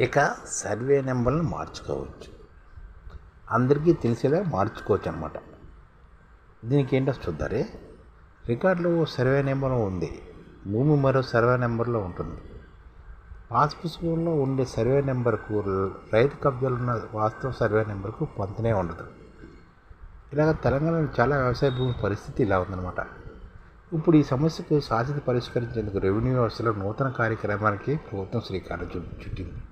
ఇక సర్వే నెంబర్ని మార్చుకోవచ్చు. అందరికీ తెలిసేలా మార్చుకోవచ్చు అనమాట దీనికి ఏంటో చూద్దారే. రికార్డులో ఓ సర్వే నెంబర్ ఉంది. భూమి మరో సర్వే నెంబర్లో ఉంటుంది. పాస్ పుస్తకంలో ఉండే సర్వే నెంబర్కు రైతు కబ్జాలు ఉన్న వాస్తవ సర్వే నెంబర్కు పొంతనే ఉండదు. ఇలాగ తెలంగాణలో చాలా వ్యవసాయ భూమి పరిస్థితి ఇలా ఉందన్నమాట. ఇప్పుడు ఈ సమస్యకు శాశ్వత పరిష్కరించేందుకు రెవెన్యూ వ్యవస్థలో నూతన కార్యక్రమానికి ప్రభుత్వం శ్రీకారం చుట్టింది.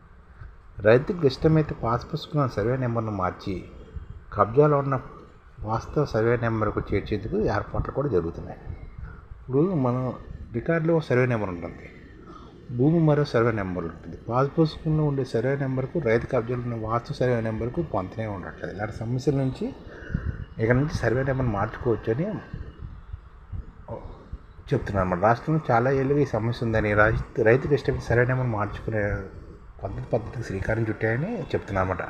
రైతుకు ఇష్టమైతే పాస్ పుస్తకం సర్వే నెంబర్ను మార్చి కబ్జాలో ఉన్న వాస్తవ సర్వే నెంబర్కు చేర్చేందుకు ఏర్పాట్లు కూడా జరుగుతున్నాయి. ఇప్పుడు మనం రికార్డులో సర్వే నెంబర్ ఉంటుంది. భూమి మరో సర్వే నెంబర్ ఉంటుంది. పాస్ పుస్తకంలో ఉండే సర్వే నెంబర్కు రైతు కబ్జాలు ఉన్న వాస్తవ సర్వే నెంబర్కు పొంతనే ఉండట్లేదు. ఇలాంటి సమస్యల నుంచి ఇక్కడ నుంచి సర్వే నెంబర్ మార్చుకోవచ్చు అని చెప్తున్నాను. అన్నమాట రాష్ట్రంలో చాలా ఏళ్ళుగా ఈ సమస్య ఉందని రైతు రైతుకు ఇష్టమైన సర్వే నెంబర్ మార్చుకునే పద్ధతి పద్ధతికి శ్రీకారం చుట్టాయని చెప్తున్నాను అనమాట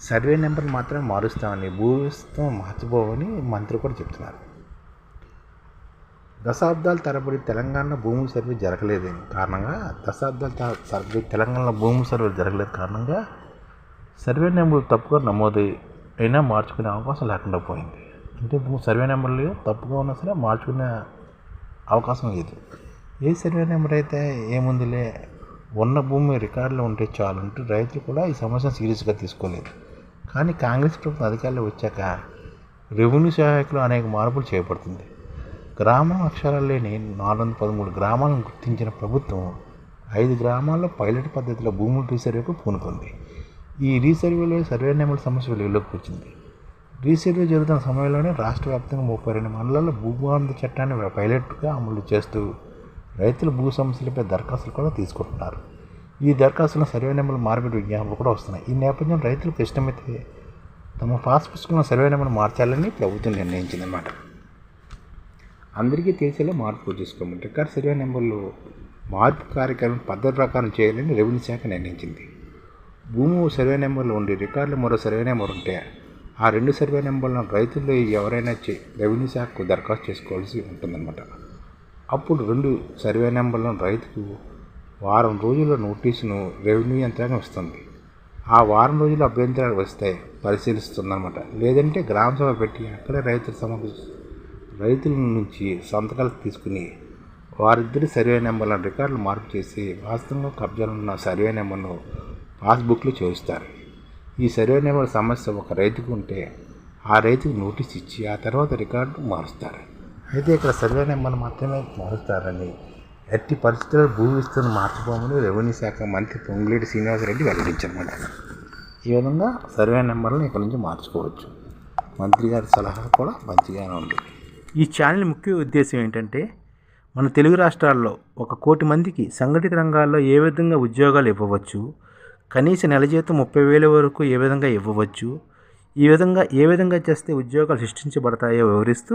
సర్వే నెంబర్ మాత్రమే మారుస్తామని భూస్థం మార్చిపోవని మంత్రి కూడా చెప్తున్నారు. దశాబ్దాల తరబడి తెలంగాణ భూమి సర్వే జరగలేదు కారణంగా దశాబ్దాల తరబడి తెలంగాణ భూమి సర్వే జరగలేదు కారణంగా సర్వే నెంబర్ తప్పుగా నమోదు అయినా మార్చుకునే అవకాశం లేకుండా పోయింది. అంటే సర్వే నెంబర్లు తప్పుగా ఉన్నా సరే మార్చుకునే అవకాశం లేదు. ఏ సర్వే నెంబర్ అయితే ఏముందిలే ఉన్న భూమి రికార్డులో ఉంటే చాలు అంటూ రైతులు కూడా ఈ సమస్యను సీరియస్గా తీసుకోలేదు. కానీ కాంగ్రెస్ ప్రభుత్వం అధికారులు వచ్చాక రెవెన్యూ సహాయకులు అనేక మార్పులు చేపడుతుంది. గ్రామం అక్షరాలు లేని నాలుగు వందల పదమూడు గ్రామాలను గుర్తించిన ప్రభుత్వం ఐదు గ్రామాల్లో పైలట్ పద్ధతిలో భూములు రీసర్వేకు పూనుకుంది. ఈ రీసర్వేలో సర్వే నెంబర్ సమస్య వెలుగులోకి వచ్చింది. రీసర్వే జరుగుతున్న సమయంలోనే రాష్ట్ర వ్యాప్తంగా ముప్పై రెండు మండలాల్లో భూభాంధ చట్టాన్ని పైలట్గా అమలు చేస్తూ రైతులు భూ సమస్యలపై దరఖాస్తులు కూడా తీసుకుంటున్నారు. ఈ దరఖాస్తులను సర్వే నెంబర్ మార్పిడి విజ్ఞాపనలు కూడా వస్తున్నాయి. ఈ నేపథ్యం రైతులకు ఇష్టమైతే తమ పాస్ పుస్తకంలో సర్వే నెంబర్ మార్చాలని ప్రభుత్వం నిర్ణయించిందన్నమాట. అందరికీ తెలిసేలా మార్పు తీసుకోమని రికార్డ్ సర్వే నెంబర్లు మార్పు కార్యక్రమం పద్ధతి ప్రకారం చేయాలని రెవెన్యూ శాఖ నిర్ణయించింది. భూమి సర్వే నెంబర్లు ఉండి రికార్డులు మరో సర్వే నెంబర్ ఉంటే ఆ రెండు సర్వే నెంబర్లను రైతులు ఎవరైనా రెవెన్యూ శాఖకు దరఖాస్తు చేసుకోవాల్సి ఉంటుందన్నమాట. అప్పుడు రెండు సర్వే నెంబర్లను రైతుకు వారం రోజుల నోటీసును రెవెన్యూ యంత్రాంగం ఇస్తుంది. ఆ వారం రోజులు అభ్యంతరాలు వస్తే పరిశీలిస్తుందన్నమాట. లేదంటే గ్రామ సభ పెట్టి అక్కడే రైతుల సమకు రైతుల నుంచి సంతకాలు తీసుకుని వారిద్దరి సర్వే నెంబర్లను రికార్డులు మార్పు చేసి వాస్తవంగా కబ్జాలు ఉన్న సర్వే నెంబర్ను పాస్బుక్లో చూపిస్తారు ఈ సర్వే నెంబర్ సమస్య ఒక రైతుకు ఉంటే ఆ రైతుకు నోటీస్ ఇచ్చి ఆ తర్వాత రికార్డు మారుస్తారు. అయితే ఇక్కడ సర్వే నెంబర్ మాత్రమే మారుస్తారని ఎట్టి పరిస్థితుల్లో భూ విస్తీర్ణం మార్చిపోమని రెవెన్యూ శాఖ మంత్రి పొంగులేటి శ్రీనివాసరెడ్డి వెల్లడించారన్నమాట ఈ విధంగా సర్వే నెంబర్లను ఇక్కడ నుంచి మార్చుకోవచ్చు. మంత్రి గారి సలహా కూడా మంచిగానే ఉంది. ఈ ఛానల్ ముఖ్య ఉద్దేశం ఏంటంటే మన తెలుగు రాష్ట్రాల్లో ఒక కోటి మందికి సంఘటిత రంగాల్లో ఏ విధంగా ఉద్యోగాలు ఇవ్వవచ్చు కనీస నెల జీతం ముప్పై వేల వరకు ఏ విధంగా ఇవ్వవచ్చు ఈ విధంగా ఏ విధంగా చేస్తే ఉద్యోగాలు సృష్టించబడతాయో వివరిస్తూ